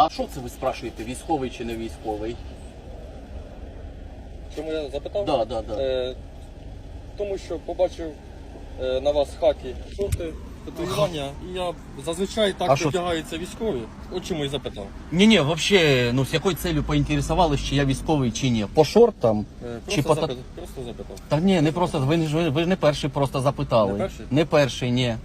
А що це ви спрашуєте, військовий чи не військовий? Чому я запитав? Да, да, да. Е, тому що побачив е, на вас хаки шорти, татуювання, і я зазвичай А так що? одягаються військові. От чому і запитав. Ні, ні, взагалі, ну з якою целью поінтересувались, чи я військовий чи ні? По шортам? Е, Чи просто, по запит... просто запитав. Та ні, не просто, ви, ж- ви, ви ж не перший просто запитали. Не перший? Не перший, ні.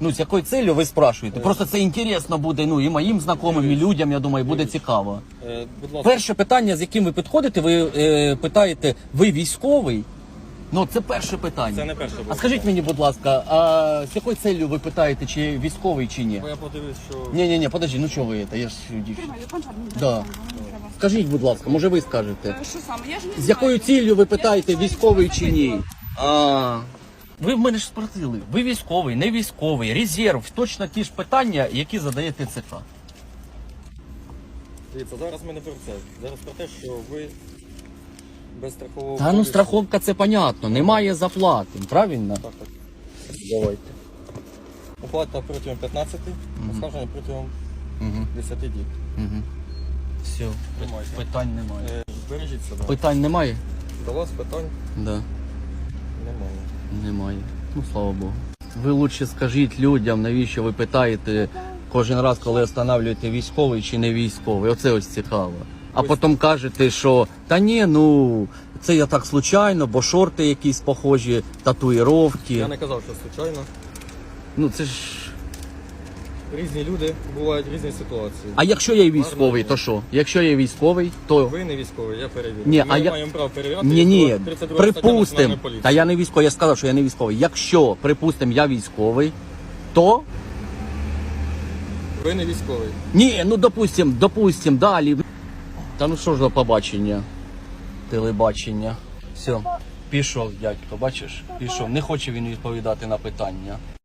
Ну, з якою целью ви спрашуєте? Просто це інтересно буде, ну, і моїм знайомим, і людям, я думаю, буде цікаво. Е, будь ласка, Перше питання, з яким ви підходите, ви е, питаєте, ви військовий? Ну, це перше питання. це не перше було. А скажіть мені, будь ласка, а з якою целью ви питаєте, чи військовий, чи ні? Бо я подивився, що Ні, ні, ні, подожди, ну чого ви це? Я ж дівчина. Да. Скажіть, будь ласка, може ви скажете? Е, Що саме? Я ж не З якою ціллю ви питаєте, військовий чи ні? А. Ви в мене ж спросили, ви військовий, не військовий, резерв, точно ті ж питання, які задає ТЦК. дивіться, зараз ми не про це. Зараз про те, що ви без страхового Та ну полісу- страховка це понятно, немає заплати, правильно? Так, так. Давайте. Оплата протягом 15, оскарження протягом Угу, 10 діб. угу. Все, Тримайте. питань немає. Е, Бережіть себе. Питань немає? До вас питань Да, немає. Немає. Ну слава Богу. Ви лучше скажіть людям, навіщо ви питаєте кожен раз, коли встановлюєте військовий чи не військовий. Оце ось цікаво. А потім кажете, що та ні, ну це я так случайно, бо шорти якісь похожі, татуїровки. Я не казав, що случайно. Ну це ж. Різні люди бувають різні ситуації. А якщо я військовий, то що? Якщо я військовий, то Ви не військовий, я перевірю. Ні, Ми а не я- маємо права перевіряти. ні, ні, 32 стаття припустим. Національної поліції. Та я не військовий, я сказав, що я не військовий. Якщо, припустим, я військовий, то Ви не військовий. ні, ну допустим, допустим, далі. Та ну що ж до побачення? Телебачення. Все. Пішов дядько, бачиш? Пішов. Не хоче він відповідати на питання.